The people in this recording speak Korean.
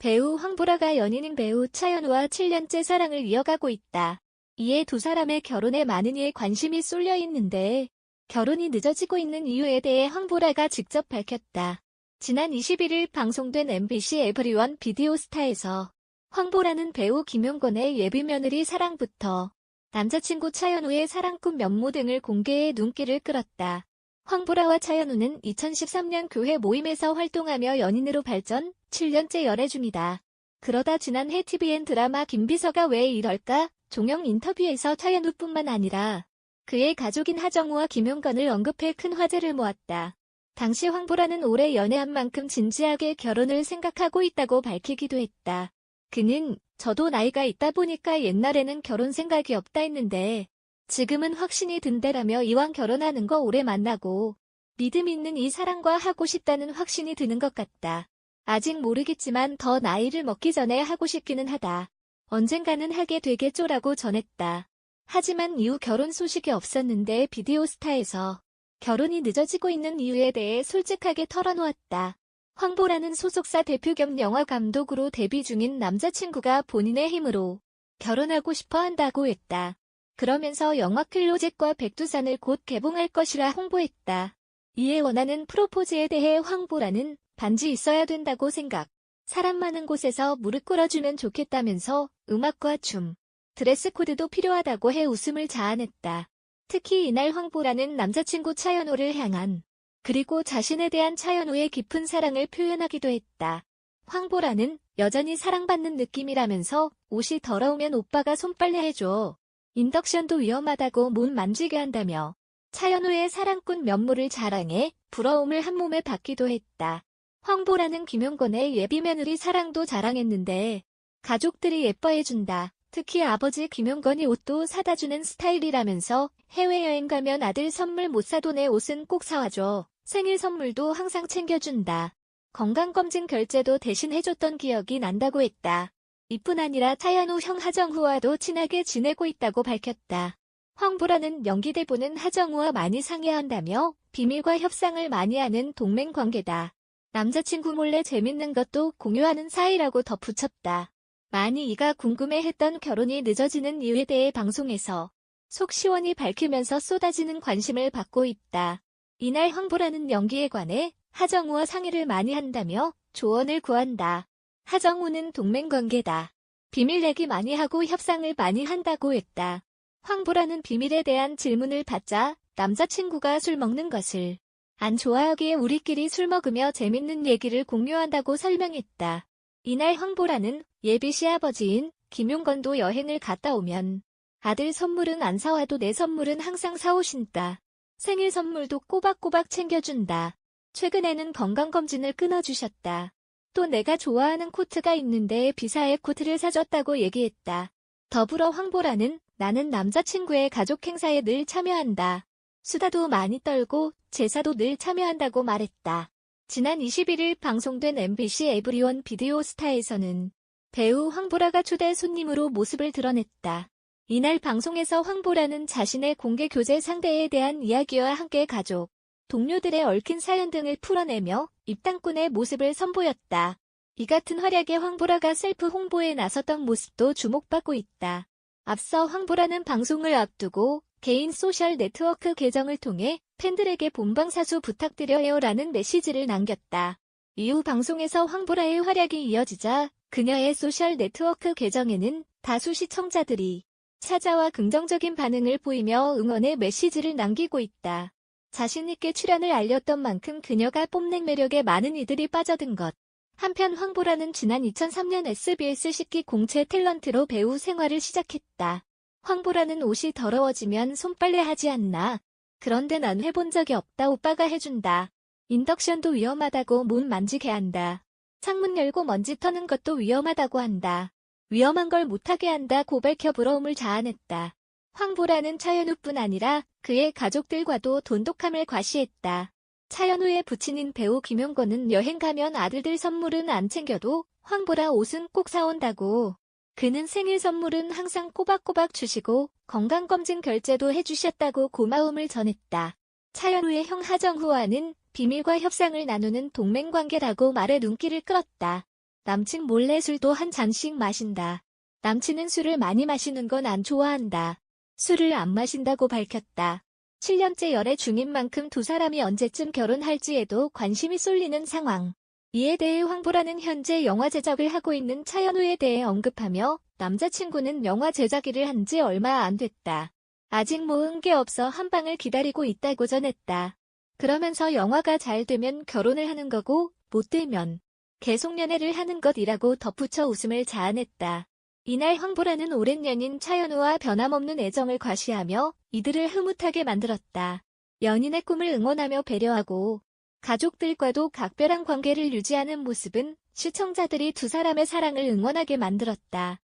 배우 황보라가 연인인 배우 차연우와 7년째 사랑을 이어가고 있다. 이에 두 사람의 결혼에 많은 이의 관심이 쏠려 있는데 결혼이 늦어지고 있는 이유에 대해 황보라가 직접 밝혔다. 지난 21일 방송된 MBC 에브리원 비디오 스타에서 황보라는 배우 김용건의 예비 며느리 사랑부터 남자친구 차연우의 사랑꾼 면모 등을 공개해 눈길을 끌었다. 황보라와 차연우는 2013년 교회 모임에서 활동하며 연인으로 발전, 7년째 열애 중이다. 그러다 지난해 TVN 드라마 김비서가 왜 이럴까? 종영 인터뷰에서 차연우뿐만 아니라 그의 가족인 하정우와 김용건을 언급해 큰 화제를 모았다. 당시 황보라는 올해 연애한 만큼 진지하게 결혼을 생각하고 있다고 밝히기도 했다. 그는 저도 나이가 있다 보니까 옛날에는 결혼 생각이 없다 했는데 지금은 확신이 든다라며 이왕 결혼하는 거 오래 만나고 믿음 있는 이 사람과 하고 싶다는 확신이 드는 것 같다. 아직 모르겠지만 더 나이를 먹기 전에 하고 싶기는 하다. 언젠가는 하게 되겠죠라고 전했다. 하지만 이후 결혼 소식이 없었는데 비디오스타에서 결혼이 늦어지고 있는 이유에 대해 솔직하게 털어놓았다. 황보라는 소속사 대표 겸 영화 감독으로 데뷔 중인 남자친구가 본인의 힘으로 결혼하고 싶어 한다고 했다. 그러면서 영화 클로젯과 백두산을 곧 개봉할 것이라 홍보했다. 이에 원하는 프로포즈에 대해 황보라는 반지 있어야 된다고 생각. 사람 많은 곳에서 무릎 꿇어주면 좋겠다면서 음악과 춤, 드레스 코드도 필요하다고 해 웃음을 자아냈다. 특히 이날 황보라는 남자친구 차연호를 향한 그리고 자신에 대한 차연호의 깊은 사랑을 표현하기도 했다. 황보라는 여전히 사랑받는 느낌이라면서 옷이 더러우면 오빠가 손빨래 해줘. 인덕션도 위험하다고 몸 만지게 한다며 차연우의 사랑꾼 면모를 자랑해 부러움을 한 몸에 받기도 했다. 황보라는 김용건의 예비 며느리 사랑도 자랑했는데 가족들이 예뻐해준다. 특히 아버지 김용건이 옷도 사다 주는 스타일이라면서 해외여행 가면 아들 선물 못 사도 내 옷은 꼭 사와줘. 생일 선물도 항상 챙겨준다. 건강검진 결제도 대신 해줬던 기억이 난다고 했다. 이뿐 아니라 차연우 형 하정우와도 친하게 지내고 있다고 밝혔다. 황보라는 연기대본은 하정우와 많이 상의한다며 비밀과 협상을 많이 하는 동맹 관계다. 남자친구 몰래 재밌는 것도 공유하는 사이라고 덧붙였다. 많이 이가 궁금해했던 결혼이 늦어지는 이유에 대해 방송에서 속 시원히 밝히면서 쏟아지는 관심을 받고 있다. 이날 황보라는 연기에 관해 하정우와 상의를 많이 한다며 조언을 구한다. 하정우는 동맹관계다. 비밀 얘기 많이 하고 협상을 많이 한다고 했다. 황보라는 비밀에 대한 질문을 받자 남자친구가 술 먹는 것을 안 좋아하기에 우리끼리 술 먹으며 재밌는 얘기를 공유한다고 설명했다. 이날 황보라는 예비 시아버지인 김용건도 여행을 갔다 오면 아들 선물은 안 사와도 내 선물은 항상 사오신다. 생일 선물도 꼬박꼬박 챙겨준다. 최근에는 건강검진을 끊어주셨다. 또 내가 좋아하는 코트가 있는데 비사의 코트를 사줬다고 얘기했다. 더불어 황보라는 나는 남자친구의 가족 행사에 늘 참여한다. 수다도 많이 떨고 제사도 늘 참여한다고 말했다. 지난 21일 방송된 MBC 에브리원 비디오 스타에서는 배우 황보라가 초대 손님으로 모습을 드러냈다. 이날 방송에서 황보라는 자신의 공개 교제 상대에 대한 이야기와 함께 가족, 동료들의 얽힌 사연 등을 풀어내며 입당꾼의 모습을 선보였다. 이 같은 활약에 황보라가 셀프 홍보에 나섰던 모습도 주목받고 있다. 앞서 황보라는 방송을 앞두고 개인 소셜 네트워크 계정을 통해 팬들에게 본방사수 부탁드려요 라는 메시지를 남겼다. 이후 방송에서 황보라의 활약이 이어지자 그녀의 소셜 네트워크 계정에는 다수 시청자들이 찾아와 긍정적인 반응을 보이며 응원의 메시지를 남기고 있다. 자신있게 출연을 알렸던 만큼 그녀가 뽐낸 매력에 많은 이들이 빠져든 것. 한편 황보라는 지난 2003년 SBS 식기 공채 탤런트로 배우 생활을 시작했다. 황보라는 옷이 더러워지면 손빨래 하지 않나. 그런데 난 해본 적이 없다 오빠가 해준다. 인덕션도 위험하다고 문 만지게 한다. 창문 열고 먼지 터는 것도 위험하다고 한다. 위험한 걸 못하게 한다고 밝혀 부러움을 자아냈다. 황보라는 차연우뿐 아니라 그의 가족들과도 돈독함을 과시했다. 차연우의 부친인 배우 김용건은 여행 가면 아들들 선물은 안 챙겨도 황보라 옷은 꼭 사온다고. 그는 생일 선물은 항상 꼬박꼬박 주시고 건강검진 결제도 해주셨다고 고마움을 전했다. 차연우의 형 하정후와는 비밀과 협상을 나누는 동맹관계라고 말해 눈길을 끌었다. 남친 몰래 술도 한 잔씩 마신다. 남친은 술을 많이 마시는 건 안 좋아한다. 술을 안 마신다고 밝혔다. 7년째 열애 중인 만큼 두 사람이 언제쯤 결혼할지에도 관심이 쏠리는 상황. 이에 대해 황보라는 현재 영화 제작을 하고 있는 차연우에 대해 언급하며 남자친구는 영화 제작 일을 한 지 얼마 안 됐다. 아직 모은 게 없어 한 방을 기다리고 있다고 전했다. 그러면서 영화가 잘 되면 결혼을 하는 거고 못 되면 계속 연애를 하는 것이라고 덧붙여 웃음을 자아냈다. 이날 황보라는 오랜 연인 차연우와 변함없는 애정을 과시하며 이들을 흐뭇하게 만들었다. 연인의 꿈을 응원하며 배려하고 가족들과도 각별한 관계를 유지하는 모습은 시청자들이 두 사람의 사랑을 응원하게 만들었다.